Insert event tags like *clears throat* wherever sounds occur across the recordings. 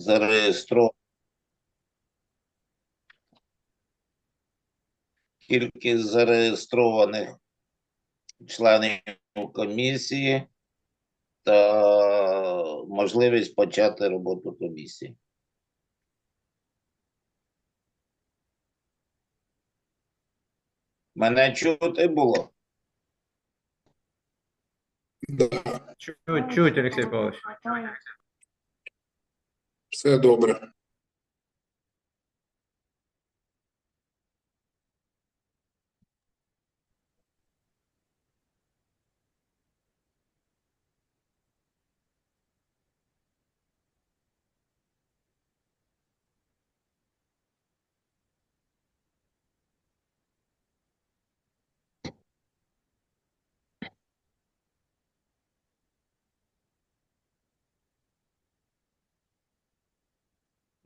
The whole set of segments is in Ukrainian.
зареєстровано. Кількість зареєстрованих членів комісії та можливість почати роботу комісії. Мене чути було? Чуть, чуть, Олексій Павлович. Все добре.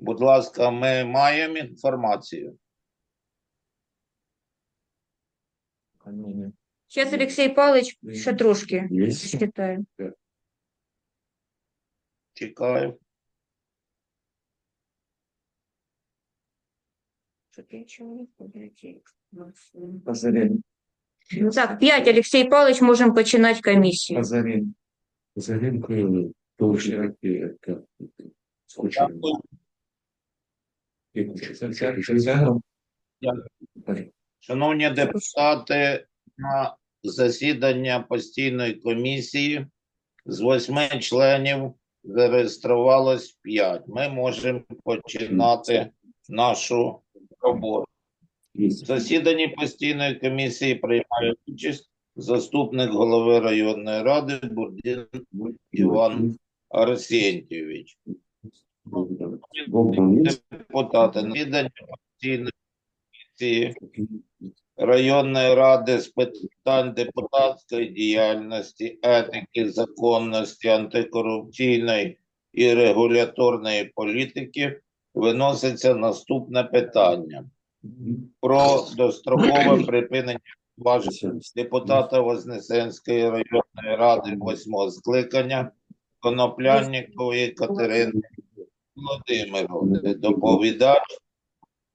Будь ласка, ми маємо інформацію. Сейчас Алексей Павлович ще трошки считаю. Чекаю. Так, п'ять, Алексей Павлович, можемо починати комісію. Азарин. Азаренко тоже как скучно. И куча. Шановні депутати, на засідання постійної комісії з восьми членів зареєструвалось п'ять. Ми можемо починати нашу роботу. В засіданні постійної комісії приймає участь заступник голови районної ради Бурдін Іван Арсентьєвич. Депутати засіданні постійної комісії районної ради з питань депутатської діяльності, етики, законності, антикорупційної і регуляторної політики виноситься наступне питання. Про дострокове припинення повноважень депутата Вознесенської районної ради восьмого скликання Коноплянникової Катерини Володимировни. Доповідач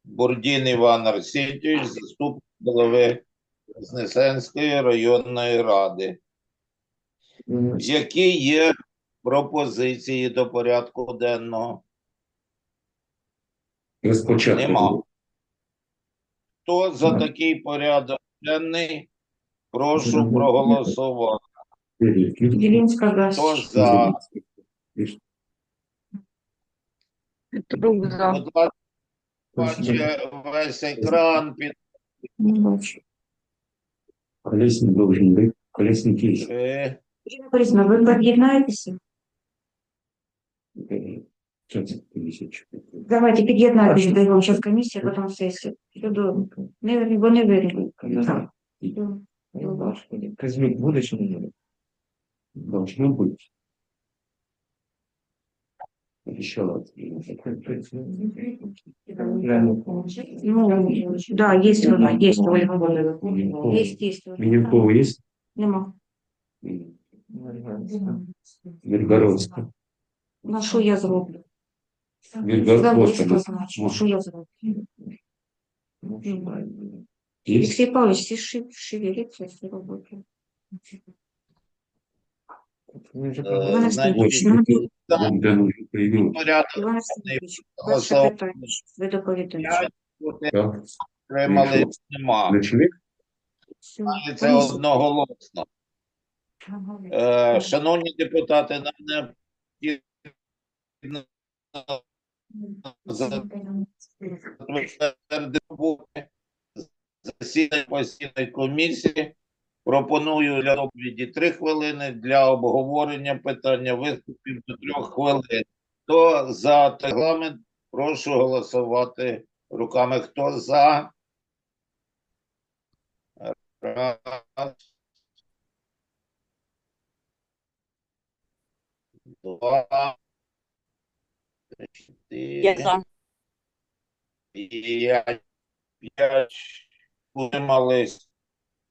Бурдін Іван Арсентьович, заступник голови Вознесенської районної ради. Які є пропозиції до порядку денного? Розпочати. Нема. Хто за такий порядок денний? Прошу проголосувати. Хто за? Друг за. Будь ласка, бачить весь екран під Не бачу. Колесник должен быть. Колесник есть. е, Ірина Борисівна, ви під'єднаєтеся? Сейчас, тысячу. Давайте під'єднайтесь до його зараз комісія, потім сесія. Все добре. Не, бо не вирішили. Казмик будешь или нет? Должно быть. Еще раз. Ну, да, є вона, є Ольга. Є, є. Ольга. Минюкова есть? Нема. Миргородская. На що я зроблю? Миргородская. Залишка, значить, що я зроблю? Есть? Олексій Павлович, всі ши- шевелиться, всі роботи. е, Іван Степанович, за Богдан уже появился. порядок Іван Степанович, ваше питання, ви доповідаєте. Так. нема. Це одноголосно. Е, Шановні депутати, нам необхідно затвердити засідання постійної комісії. Пропоную для доповіді 3 хвилини, для обговорення питання виступів до 3 хвилин. Хто за регламент, прошу голосувати руками. Хто за? Раз. Два. чотири. П'ять. П'ять. Утримались.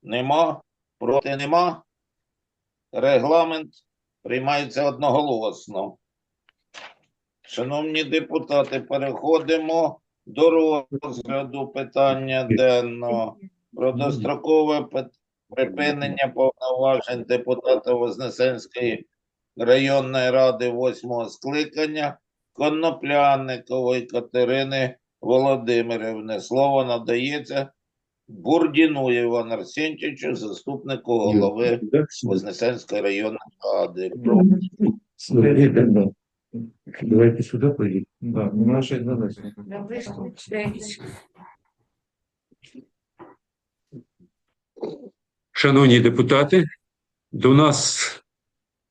Нема. Проти нема. Регламент приймається одноголосно. Шановні депутати, переходимо до розгляду питання денного про дострокове припинення повноважень депутата Вознесенської районної ради восьмого скликання Конопляникової Катерини Володимирівни. Слово надається Бурдіну Івану Арсентьовичу, заступнику голови Вознесенської районної ради. Давайте сюда пойдем. Да, нема щось додати. Шановні депутати, до нас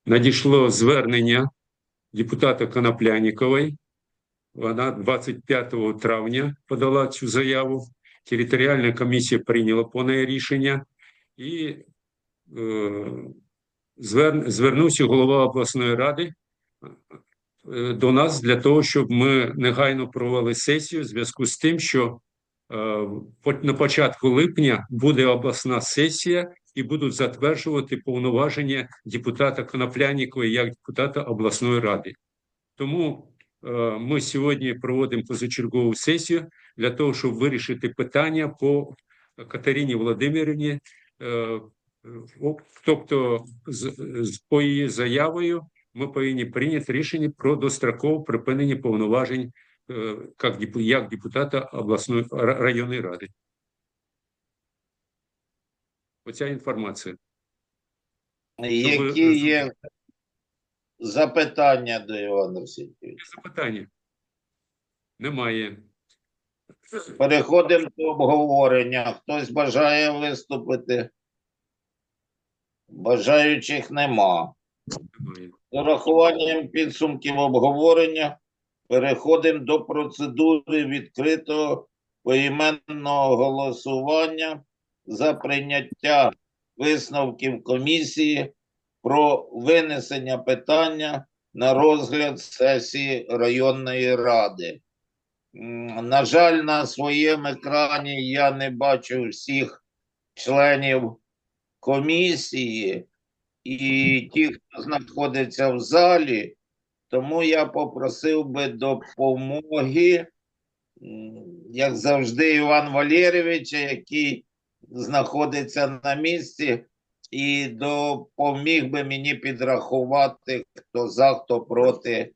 надійшло звернення депутата Коноплянікової. Вона 25 травня подала цю заяву. Територіальна комісія прийняла по неї рішення і е, звер, звернувся голова обласної ради е, до нас для того, щоб ми негайно провели сесію в зв'язку з тим, що е, на початку липня буде обласна сесія і будуть затверджувати повноваження депутата Коноплянікової як депутата обласної ради. Тому ми сьогодні проводимо позачергову сесію для того, щоб вирішити питання по Катерині Володимирівні, е, тобто по її заявою ми повинні прийняти рішення про дострокове припинення повноважень е, як депутата обласної районної ради. Оця інформація. Які є запитання до Івана Арсентьовича? Запитання? Немає. Переходимо до обговорення. Хтось бажає виступити? Бажаючих нема. Немає. З урахуванням підсумків обговорення переходимо до процедури відкритого поіменного голосування за прийняття висновків комісії про винесення питання на розгляд сесії районної ради. На жаль, на своєму екрані я не бачу всіх членів комісії і ті, хто знаходиться в залі, тому я попросив би допомоги, як завжди, Іван Валерійовича, який знаходиться на місці, і допоміг би мені підрахувати, хто за, хто проти.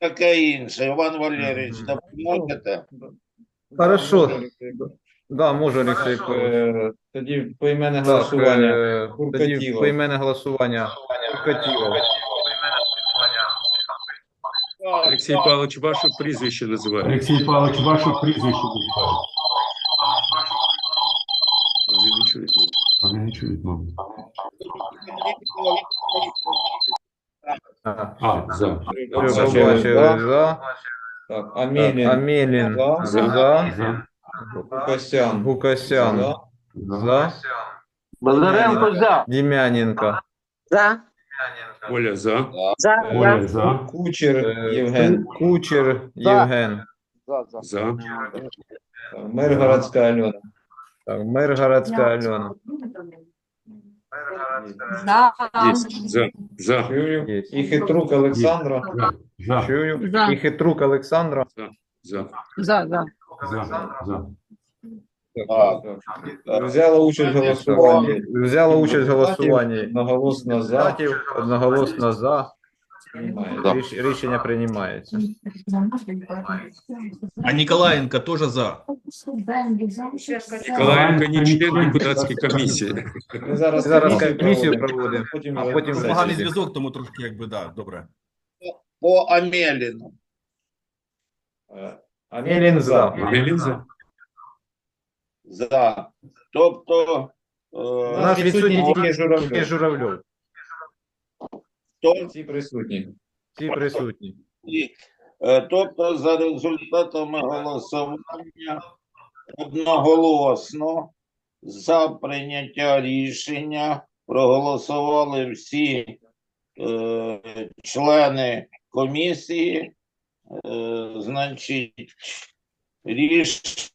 Таке інше. Іван Валерійович, допоможете? Хорошо. Да, можу, Олексій. Е, Тоді поіменне голосування. е, тоді Куркатілов. поіменне голосування. Куркатілов. Олексій Павлович, ваше прізвище називає. Олексій Павлович, ваше прізвище називають. Вони не чують, мабуть. А, А, за. Все, Бачили, побачили да? за. Так, Амілін, Амелін За. за. За. Гукасян. Гукасян За. за. Бондаренко за. Дем'яненко. За. Оля за. За. Оля, за. Кучер Е, Євген. Ку- Кучер За. Євген. За. Так, Миргородська Альона. Так, Миргородська Альона. Є. За. За. Чую. Є. І Хитрук Олександра. За. Чую. За. І Хитрук Олександра. За. За. За. За. За. Так. Взяла участь в голосуванні. Взяла участь в голосуванні. Одноголосно за. Одноголосно за. Приймається. Ріш- Рішення приймається. А Николаенко тоже за. Ніколаєнко не член депутатської комісії. Ми зараз Зараз комісію комісію проводимо, проводимо, потім а потім сесію. Поганий сесії. зв'язок, тому трошки якби да, добре. По Амеліну. Е, Амелін за. Амелін за. За. Тобто, У е, нас відсутні тільки Тільки Журавльов. Журавльов. Хто Всі присутні. Всі присутні. І, е, Тобто, за результатами голосування одноголосно за прийняття рішення проголосували всі е, члени комісії. Е, значить, рішення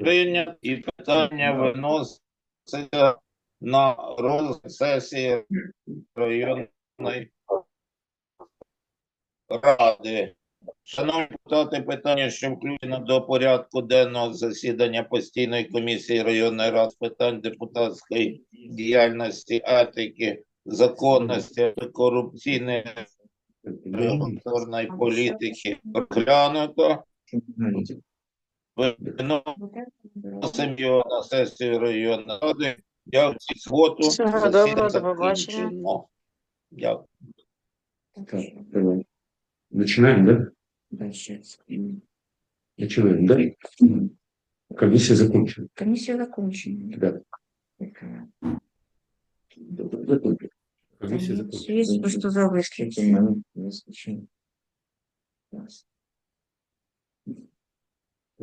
прийнято і питання виноситься на розгляд сесії районної ради. Шановні депутати, питання, що включено до порядку денного засідання постійної комісії районної ради з питань депутатської діяльності, етики, законності, корупційної регуляторної політики розглянуто. Виносимо його на сесію районної ради. Дякую за згоду. Всього Засідання доброго, до побачення. закінчено. Дякую. Так, давай. Начинаем, да? Дальше. Начинаем, да? Комиссия закончена. Комісія закончена. Да. Добре. Комиссия Там закончена. Є просто за виключення. Це в мене вискочило. Раз.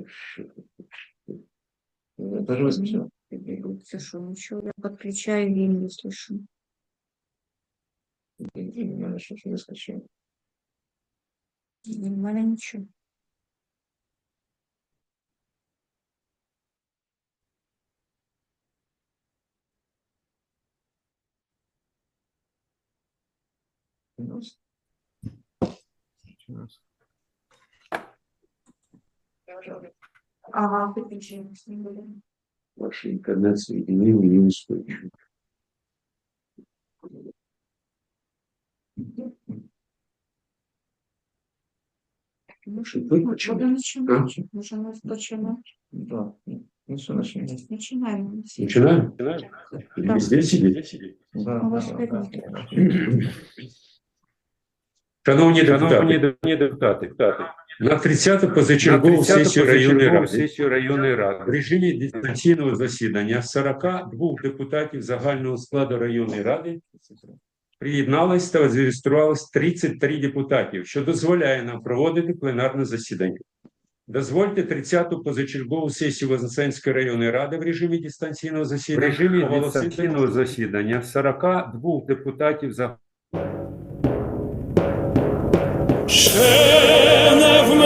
Що тут? Е, Даже вискочило. Це що, нічого, я підключаю він, якщо що. У мене щось вискочило. У мене нічого. Ага, підключення. Ваш интернет соединение неустойчив. Ну, Що, виключили? Будемо починати. Можемо починати. Да. Ну, все, начнем. Починаємо. Начинаем? Или Да. здесь сидеть? Да, У вас да, видно. да. *clears throat* Шановні депутати, депутати, на 30-ту позачергову сесію районної ради районної ради. в режимі дистанційного засідання 42 депутатів загального складу районної ради приєдналось та зареєструвалось 33 депутатів, що дозволяє нам проводити пленарне засідання. Дозвольте 30-ту позачергову сесію Вознесенської районної ради в режимі дистанційного В засідання режимі дистанційного засідання 42 депутатів за Ще не вмерла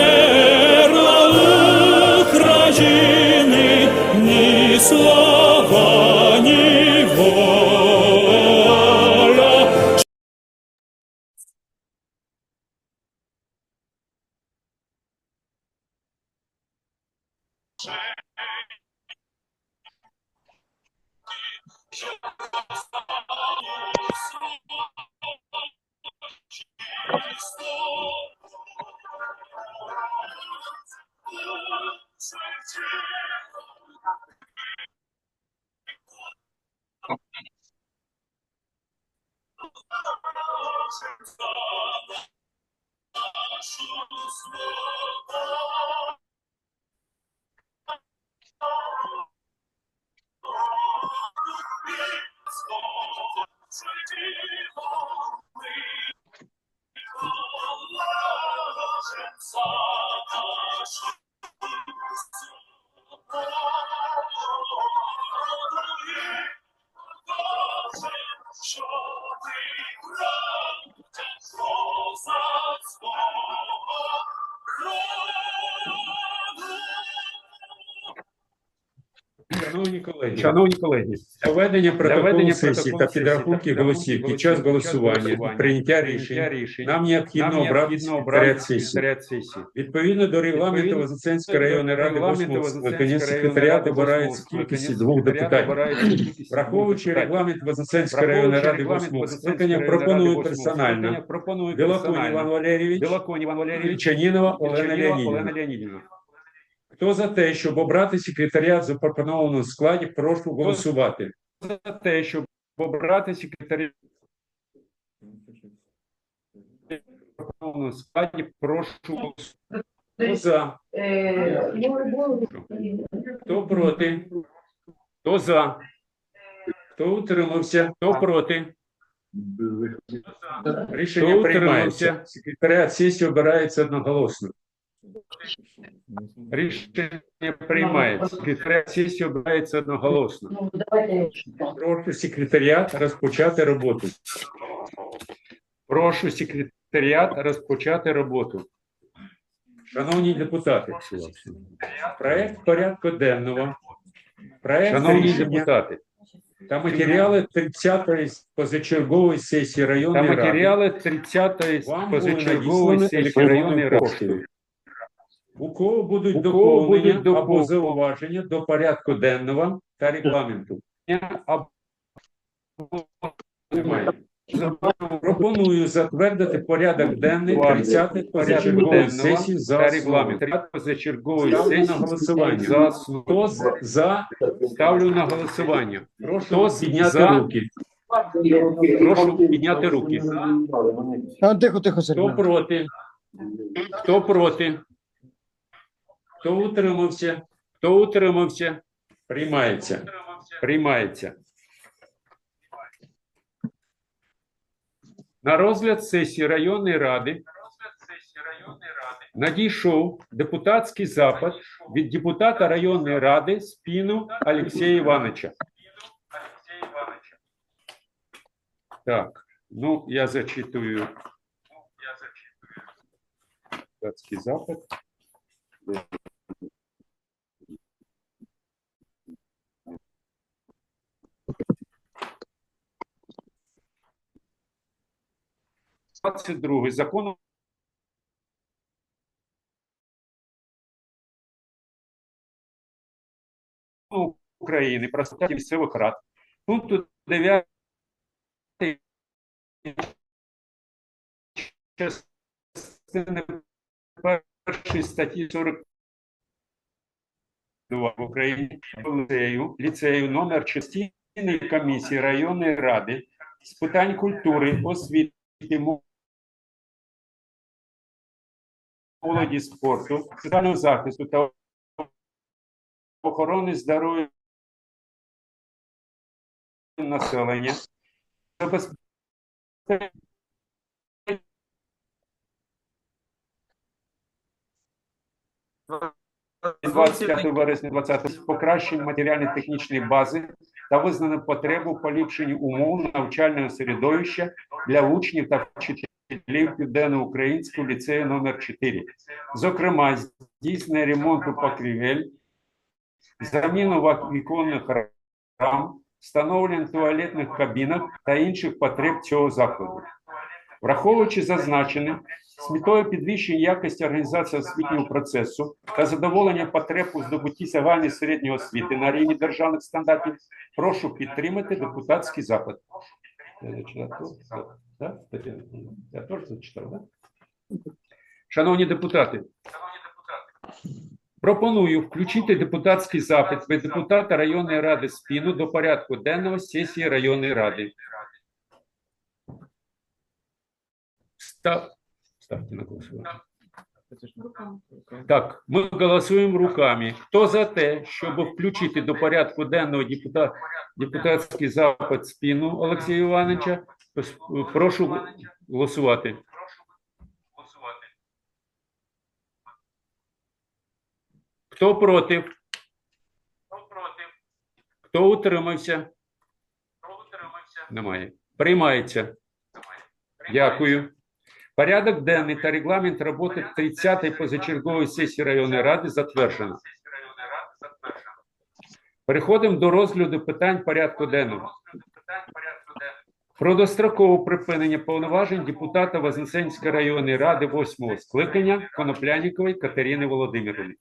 Шановні колеги, Шановні колеги, Для ведення протоколу сесії та підрахунки голосів під час голосування прийняття рішень. нам необхідно обрати сесії. Відповідно до регламенту Вознесенської районної ради восьмого скликання секретаріат обирається кількості двох депутатів. Враховуючи регламент Вознесенської районної ради восьмого скликання, пропоную персонально Білоконь Іван Валерійович, Ільчанінова Олена Леонідівна. Хто за те, щоб обрати секретаріат в запропонованому складі, прошу голосувати. Хто За те, щоб обрати секретаріат в запропонованому складі, прошу голосувати. Хто за? Хто проти? Хто за? Хто утримався? Хто проти? Рішення приймається. Секретаріат сесії обирається одноголосно. Рішення приймається. Секретаріат сесії обирається одноголосно. Прошу секретаріат розпочати роботу. Прошу секретаріат розпочати роботу. Шановні депутати, проект порядку денного, проект Шановні рішення депутати, Та матеріали 30-ї позачергової сесії районної Та матеріали 30-ї позачергової сесії районної ради. У кого будуть У кого доповнення будуть або допов- зауваження до порядку денного та регламенту? Або Немає. Пропоную затвердити порядок денний 30-ї порядок сесії за регламент позачергової Ставлю на голосування. за. Хто з- за? Ставлю на голосування. Прошу підняти за? руки. Прошу підняти руки. Тихо, тихо, Хто проти? Хто проти? Хто утримався? Хто утримався? Приймається. Приймається. На розгляд сесії районної ради надійшов депутатський запит від депутата районної ради Спіну Олексія Івановича. Так, ну я зачитую депутатський запит. Двадцять другий закону України про стаття місцевих рад пункту 9 частини першої статті 42 в Україні ліцею, ліцею номер частини комісії районної ради з питань культури, освіти, молоді спорту, соціального захисту та охорони здоров'я населення забезпечення 25 вересня 20 покращення матеріально-технічної бази та визнано потребу в поліпшенні умов навчального середовища для учнів та вчителів Південноукраїнського ліцею номер 4 Зокрема, здійснення ремонту покрівель, заміну віконних рам, встановлення туалетних кабінок та інших потреб цього закладу. Враховуючи зазначене, з метою підвищення якості організації освітнього процесу та задоволення потреб у здобутті загальної середньої освіти на рівні державних стандартів, прошу підтримати депутатський запит. Так? Тетяна? Я теж зачитав, так? Шановні депутати, пропоную включити депутатський запит від депутата районної ради Спіну до порядку денного сесії районної ради. Став... Ставте на голосування. Так, ми голосуємо руками. Хто за те, щоб включити до порядку денного депутат, депутатський запит спіну Олексія Івановича, прошу голосувати. Хто проти? Хто утримався? Немає. Приймається. Дякую. Порядок денний та регламент роботи 30-ї позачергової сесії районної ради затверджено. Переходимо до розгляду питань порядку денного. Про дострокове припинення повноважень депутата Вознесенської районної ради 8 скликання Коноплянікової Катерини Володимирівни.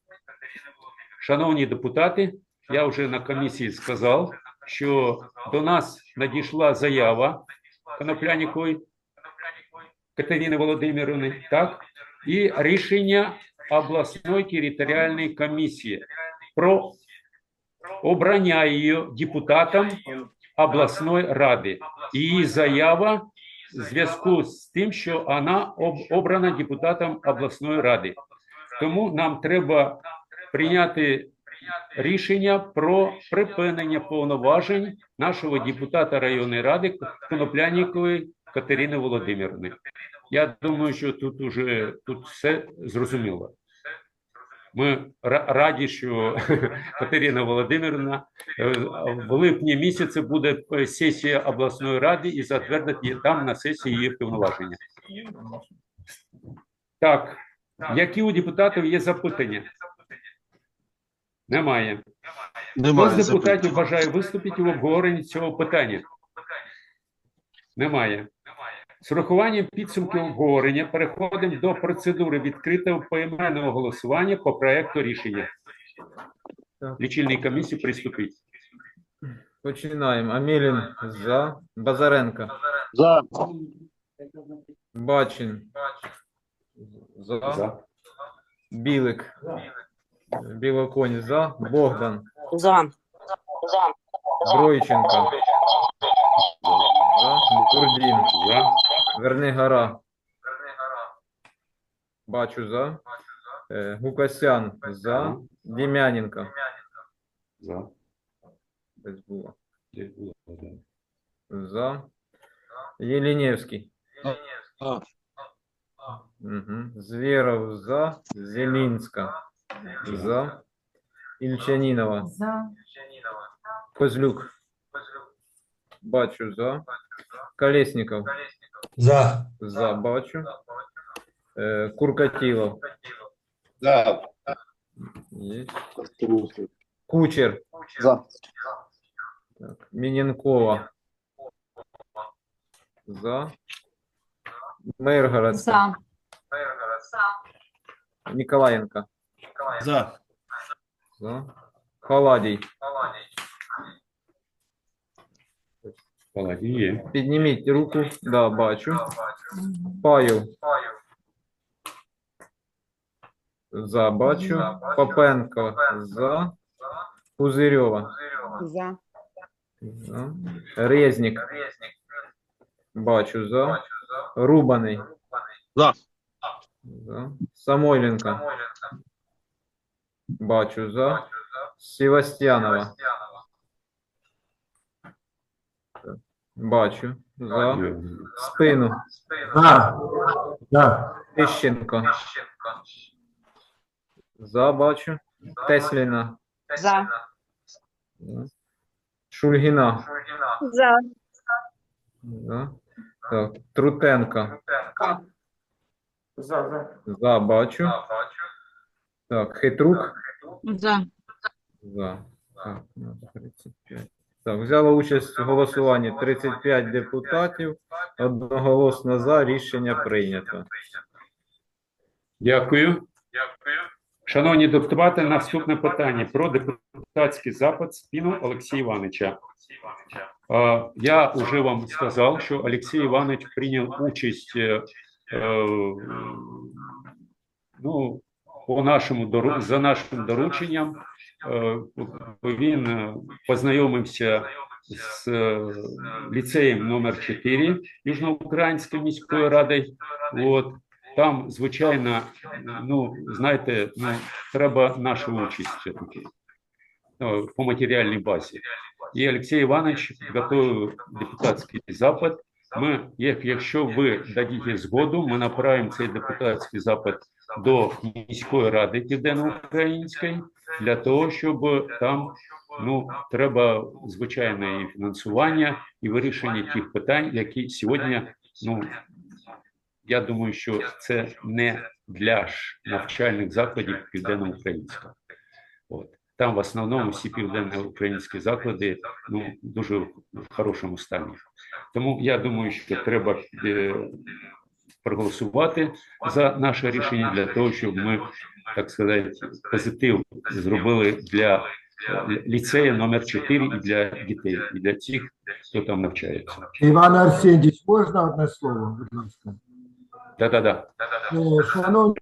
Шановні депутати, я вже на комісії сказав, що до нас надійшла заява Коноплянікової Катерини Володимировни, так, і рішення обласної територіальної комісії про обрання її депутатом обласної ради. Її заява в зв'язку з тим, що вона об- обрана депутатом обласної ради. Тому нам треба прийняти рішення про припинення повноважень нашого депутата районної ради Коноплянікової Катерини Володимирівни. Я думаю, що тут уже тут все зрозуміло. Ми раді, що *laughs* Катерина Володимирівна е, в липні місяці буде е, сесія обласної ради і затвердить її там на сесії її повноваження. Так, які у депутатів є запитання? Немає. Хто з депутатів бажає виступити в обговоренні цього питання? Немає. З урахуванням підсумків обговорення переходимо до процедури відкритого поіменного голосування по проекту рішення. Лічильній комісії приступіть. Починаємо. Амілін за. Базаренко. За. Бачин. За. За. Білик. Білоконь за. Богдан. За. Бройченко. За. Бурдін. За. Вернигора. Бачу за. Е, Гукасян за. Дем'яненко. За. Десь було. Десь було, да. За. Єлінєвський. За. Угу. Зверов за. Зелінська. За. Ільчанінова. За. Козлюк. Бачу за. Колесніков. За. За. Бачу. Е, Куркатілов. За. Є. Кучер. За. Так. Міненкова. За. Миргородська. Ніколаєнка. За. За. Халадій. Паладі є. Підніміть руку. Да, бачу. Паю. За, бачу. Попенко. За. Пузирьова. За. За. Резнік. Бачу. За. Рубаний. За. За. Самойленко. Бачу. За. Севастьянова. Бачу. За. Спину. За. За. Тищенко. За, бачу. Тесліна. За. За. Шульгіна. За. За. Так. Трутенко. За, бачу. Так, Хитрук. За. За. Так, ну, 35. Так, взяло участь в голосуванні 35 депутатів. Одноголосно за. Рішення прийнято. Дякую. Шановні депутати, наступне питання про депутатський запит спіну Олексія Івановича. Я вже вам сказав, що Олексій Іванович прийняв участь е, е, ну, по нашому дору- за нашим дорученням. Е, Він е, познайомився з е, ліцеєм номер 4 Южноукраїнської міської ради. От там, звичайно, ну знаєте, ну треба наша участь все-таки ну, по матеріальній базі. І Олексій Іванович готовив депутатський запит. Ми, як якщо ви дадите згоду, ми направимо цей депутатський запит до міської ради південноукраїнської для того, щоб там ну треба звичайне і фінансування і вирішення тих питань, які сьогодні ну я думаю, що це не для ж навчальних закладів південноукраїнського. От там в основному всі південноукраїнські заклади ну дуже в хорошому стані. Тому я думаю, що треба е, проголосувати за наше рішення для того, щоб ми так сказати позитив зробили для е, ліцею номер 4 і для дітей, і для тих, хто там навчається. Іван Арсенійович, можна одне слово, будь ласка? Да-да-да. Е, Шановні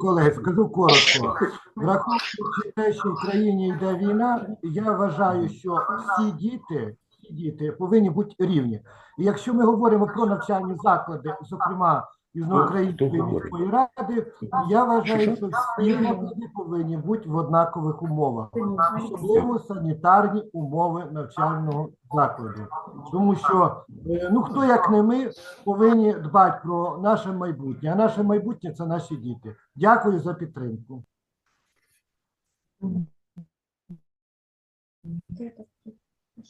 колеги, скажу коротко. Враховуючи те, що в країні йде війна, я вважаю, що всі діти, всі діти повинні бути рівні. І якщо ми говоримо про навчальні заклади, зокрема Южноукраїнської міської ради, я вважаю, що всі заклади повинні бути в однакових умовах, особливо санітарні умови навчального закладу. Тому що е, ну хто як не ми повинні дбати про наше майбутнє, а наше майбутнє це наші діти. Дякую за підтримку.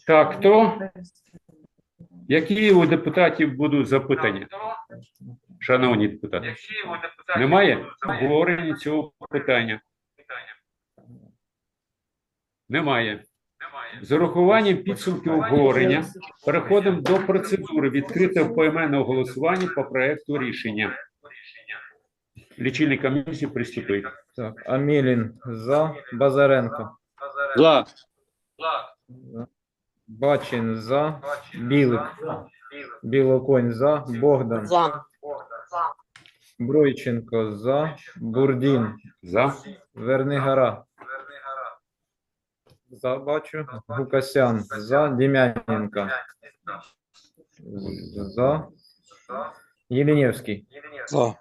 Так, хто? Які у депутатів будуть запитання? Шановні депутати, немає обговорення цього питання. Немає. З урахуванням підсумків обговорення переходимо до процедури відкритого поіменного голосування по проекту рішення. Лічильна комісія приступить. Так, Амілін за. Базаренко. За. За. Бачин за. Білик. Білоконь за. Богдан. За. Бройченко за. Бурдін. За. Вернигора. За бачу. Гукасян за. Дем'яненко. За. Єлінєвський. За.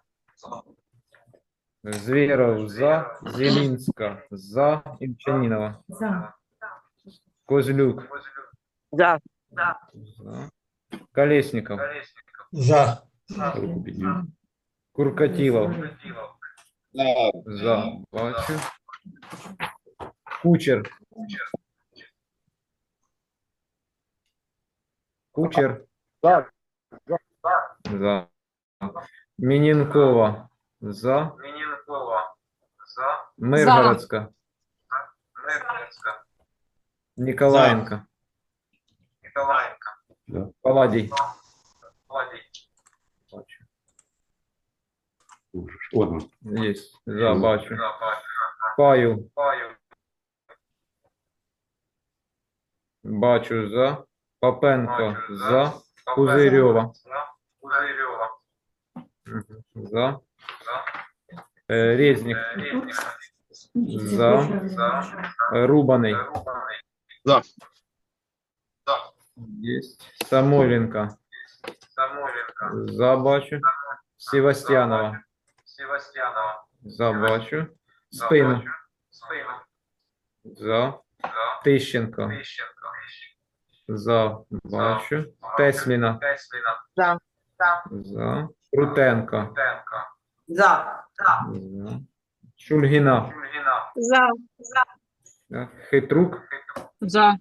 Зверов за. Зелінська за. Ільчанінова. За. Козлюк. За. За. Колесников. За. Руку підняв. Куркатилов. За. За. Бачу. Кучер. Кучер. За. Мінінкова. За. Миргородська. Николаенко. За. Паладій. Бачу. Одна. Есть. За, бачу. Паю. Бачу за. Попенко за. Пузирьова. Мгм. За. Е, Резнік. За. Рубаний. За. Есть. Самойленко. За, бачу. Севастьянова. За, бачу. Спину. За. Тищенко. За, бачу. Тесліна. За. За. Крутенко. За. За. Шульгіна. За. Так, Хитрук. За.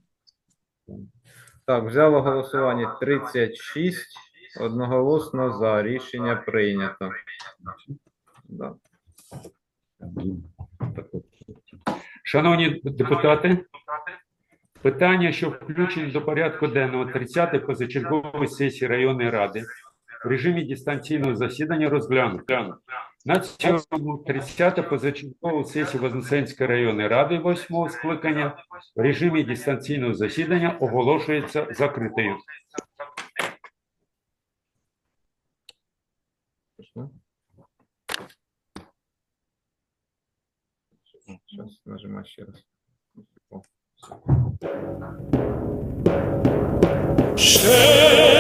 Так, взяло голосування 36. Одноголосно за. Рішення прийнято. Да. Шановні депутати, питання, що включені до порядку денного 30-ї позачергової сесії районної ради в режимі дистанційного засідання розглянуто. На цьому 30-та позачергова сесія Вознесенської районної ради 8 скликання в режимі дистанційного засідання оголошується закритою. Сейчас нажимаю ще раз. Ще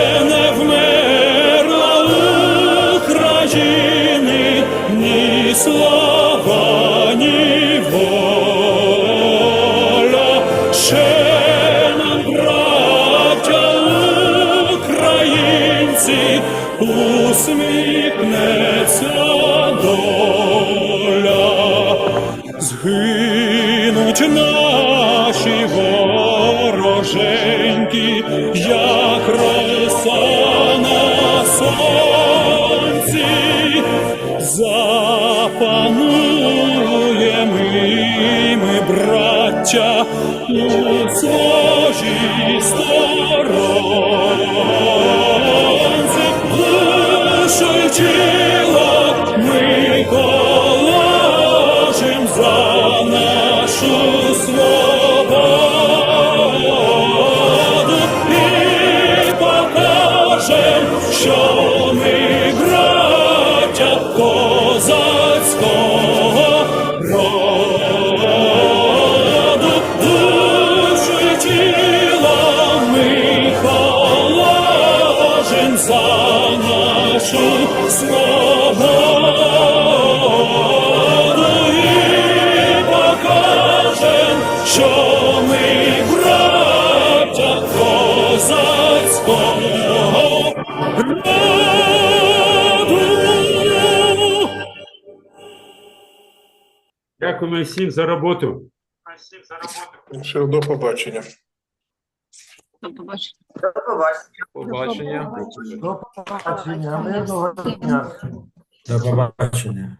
Дякуємо всім за роботу. Все, до побачення. До побачення. Побачення. До побачення. Мирного дня. До побачення.